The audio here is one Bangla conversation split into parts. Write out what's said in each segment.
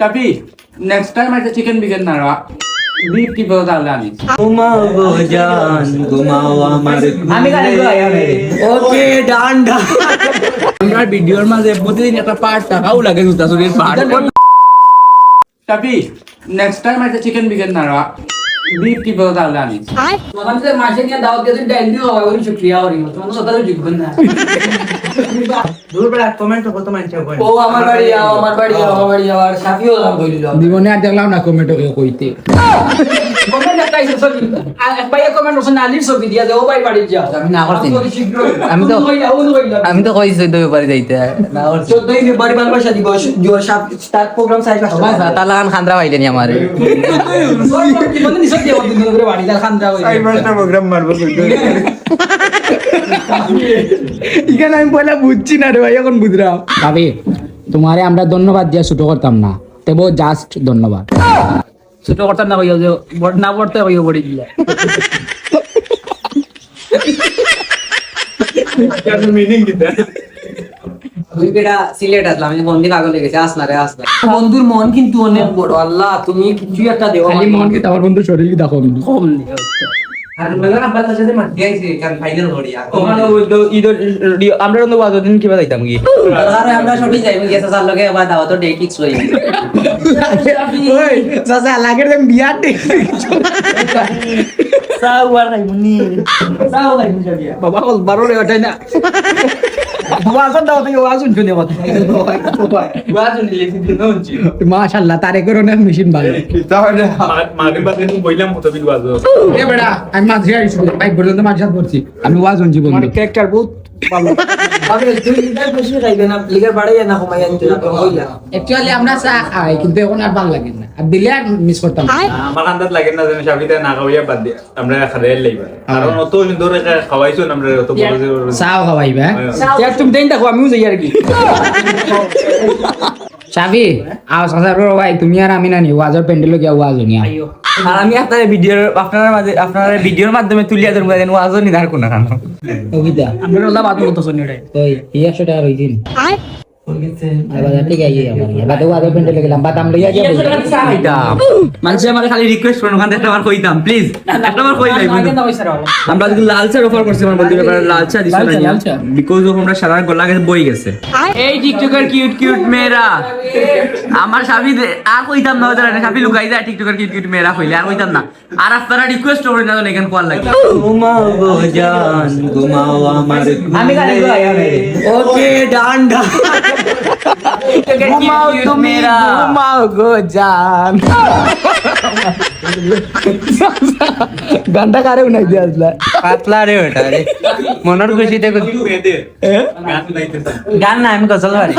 tapi next time ada chicken bikin nara beef কি বলতে তাহলে আমি ঘুমাও গো জান ঘুমাও আমার আমি গানে গাই ওকে ডান ডান আমরা ভিডিওর মাঝে প্রতিদিন একটা পার্ট টাকাও লাগে জুতা চুরির পার্ট tapi next time দূর কমেন্ট মানছে কই ও আমার বাড়ি আমার বাড়ি আমার বাড়ি আর সাফিও দাম কইল জীবনে আর দেখলাম না কমেন্ট কইতে। কমেন্ট একটা আইছে ছবি। এক ভাইয়া কমেন্ট করছে নালির ছবি দিয়া দেও ভাই বাড়ি যাও। আমি না করছি। আমি আমি তো- আমি তো কইছি দুই বাড়ি যাইতে না করছি। চোদ্দই ফেব্রুয়ারি ভালোবাসা দিব জোর সাত স্টার্ট প্রোগ্রাম সাইজ সবাই সাতা লাগান খান্দ্রা পাইলেনি আমার। মানে এখানে আমি পয়লা বুঝছি না রে ভাই এখন বুঝলাম। ভাবি তোমারে আমরা ধন্যবাদ দিয়া ছোট করতাম না। তেবো জাস্ট ধন্যবাদ। ছোট করতাম না কইও যে না পড়তে কইও বড়ি দিলা। সিলেট আসলাম আমি বন্দি গেছি রে বন্ধুর মন কিন্তু অনেক বড় আল্লাহ তুমি কিছু একটা দেও খালি মন কি তোমার বন্ধু শরীর দেখো কিন্তু। কম নেই আর মেলা না বালা সাথে মাটি আইছে কারণ ফাইনাল হড়ি আমরা দিন কিবা যাইতাম কি? আরে আমরা সবই যাই গেছে সাল লগে আবার ফিক্স হই ওই বিয়ার দিয়া বাবা কল বারো রে ওটাই না। তারে করো মেশিন ভালো আমি মাঝে আইছি বাইক পর্যন্ত মাঝে হাত করছি আমি ওয়াজ শুনছি মানে ক্যারেক্টার বহুত ভালো। না না। না আমরা চা খাই কিন্তু এখন আর ভালো লাগে না। আর দিলে আর মিস করতাম আমার আন্দাজ লাগে না যেন সাবিতা না খাওয়াইয়া বাদ দিয়ে আমরা খারে লাইবা কারণ অত সুন্দর খাওয়াইছো আমরা অত চাও খাওয়াইবা তুমি দেন দেখো আমিও যাই আর কি। চাবি আও চাচা ভাই তুমি আর আমি নানি ওয়াজের প্যান্ডেল গিয়া ওয়াজ নিয়া। আর আমি আপনার ভিডিওর আপনার মাঝে আপনার ভিডিওর মাধ্যমে তুলিয়া ধরবো দেন ওয়াজও নিধার কোনো কেন কবিতা আমরা ওলা বাদ মতো শুনি ওটাই। ওই ইয়াশো টাকা আছে আমার অফার করছি। বিকজ অফ সারা গলা বই গেছে এই টিকটকার কিউট কিউট মেয়েরা স্বামী আর কইতাম না ওদের স্বামী লুকাই যায় টিকটকার কিউট কিউট মেয়েরা কইলে আর কইতাম না আর আপনারা রিকোয়েস্ট করেন না তো এখানে কোয়ার লাগে আমি ওকে ঘুমাও তুমি ঘুমাও গো জান গানটা কারে উনাই দিয়ে আসলা পাতলা রে ওটা রে মনের খুশিতে গান না আমি গজল পারি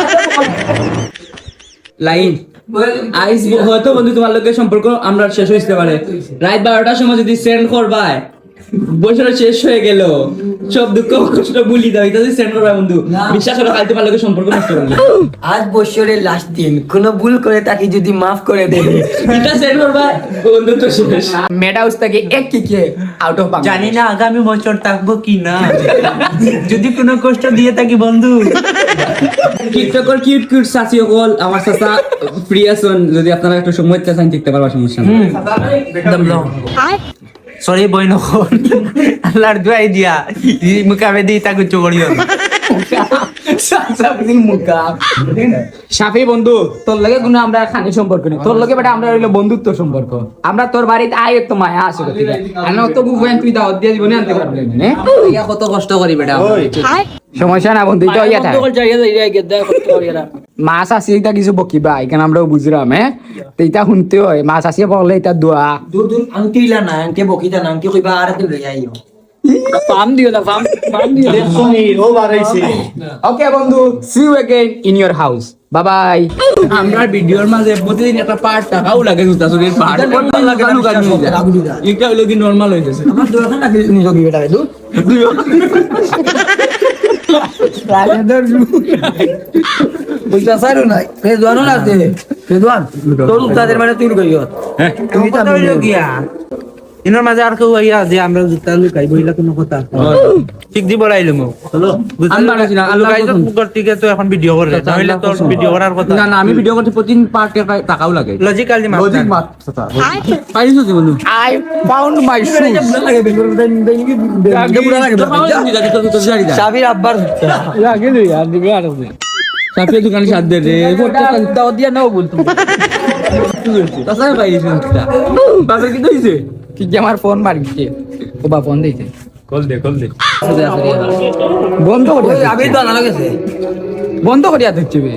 লাইন আইস হয়তো বন্ধু তোমার লোকের সম্পর্ক আমরা শেষ হইতে পারে। রাত বারোটার সময় যদি সেন্ড করবাই বছর শেষ হয়ে গেল। সব দুঃখ কষ্ট ভুলি দাও এটা সেন্ড করবা বন্ধু। বিশ্বাস করো কাল তোমার লোকের সম্পর্ক নষ্ট করবে আজ বছরের লাস্ট দিন কোনো ভুল করে তাকে যদি মাফ করে দেবে এটা সেন্ড করবা বন্ধু তো শেষ। মেড হাউস থেকে এক কিকে আউট অফ জানি না আগামী বছর থাকব কি না। যদি কোনো কষ্ট দিয়ে থাকি বন্ধু। টিকটকর কিউট কিউট সাসি সকল আমার সাসা ফ্রি আছেন। যদি আপনারা একটু সময় চান দেখতে পারবা সমস্যা লং সরি বই নখন আল্লাহর দুয়াই দিয়া মুখাবে দিয়ে তাকে চকড়িও সাফি বন্ধু তোর লগে কোনো আমরা খানি সম্পর্ক নেই। তোর লগে বেটা আমরা হইল বন্ধুত্ব সম্পর্ক। আমরা তোর বাড়িতে আই একটু মায়া আছে কথা আর না তো বুফেন তুই দাওয়াত দিয়ে জীবনে আনতে পারবি। নে? কত কষ্ট করি বেটা। সমস্যা না বন্ধু তো ইয়া থাকে। তো চাইয়া যাই রে গেদা কত করিয়া মাছ আসি এটা কিছু বকিবা এখানে আমরাও বুঝলাম হ্যাঁ তো এটা শুনতে হয় মাছ আসিয়ে পড়লে এটা দোয়া দূর দূর আংটি ইলা না আংটি বকিতা না আংটি কইবা আর দিল যাইও ফার্ম দিও না ফার্ম ফার্ম দিও ওকে বন্ধু see you again in your house bye bye আমরা ভিডিওর মাঝে প্রতিদিন একটা পার্ট টাকাও লাগে জুতা চুরির পার্ট লাগে না লুকানো যায় এটা হইল কি নরমাল হয়ে গেছে। আমার দোকান লাগে নিজ কি বেটা দু দূর? বুঝতে সারো নাই ফেজওয়ানও লাগতে ফেজওয়ান? তোর তাদের মানে তুই গইও তুমি তো গিয়া। ইনোর মাঝে আর কেউ আইয়া যে আমরা জুতা লুকাই বইলা কোনো কথা ঠিক দি বলাইলো মো আল্লাহ থেকে তো এখন ভিডিও করে তাহলে তোর ভিডিও করার কথা। না না আমি ভিডিও করতে প্রতিদিন পার টাকাও লাগে। লজিক্যালি লজিক মাত পাইছো কি বন্ধু? আই ফাউন্ড মাই শুজ লাগে বেঙ্গল দেন দেন কি বুড়া লাগে। সাবির আব্বার সাফিয়া দোকানে সাত দে রে। দাও দিয়া নাও বলতো তাছাড়া পাইছি বাজার কি কইছে? কি যে আমার ফোন মার গিয়ে ও বা ফোন দিতে কল দে কল দে। বন্ধ করিয়া আমি তো আনা লাগেছে বন্ধ করিয়া দিচ্ছে। বে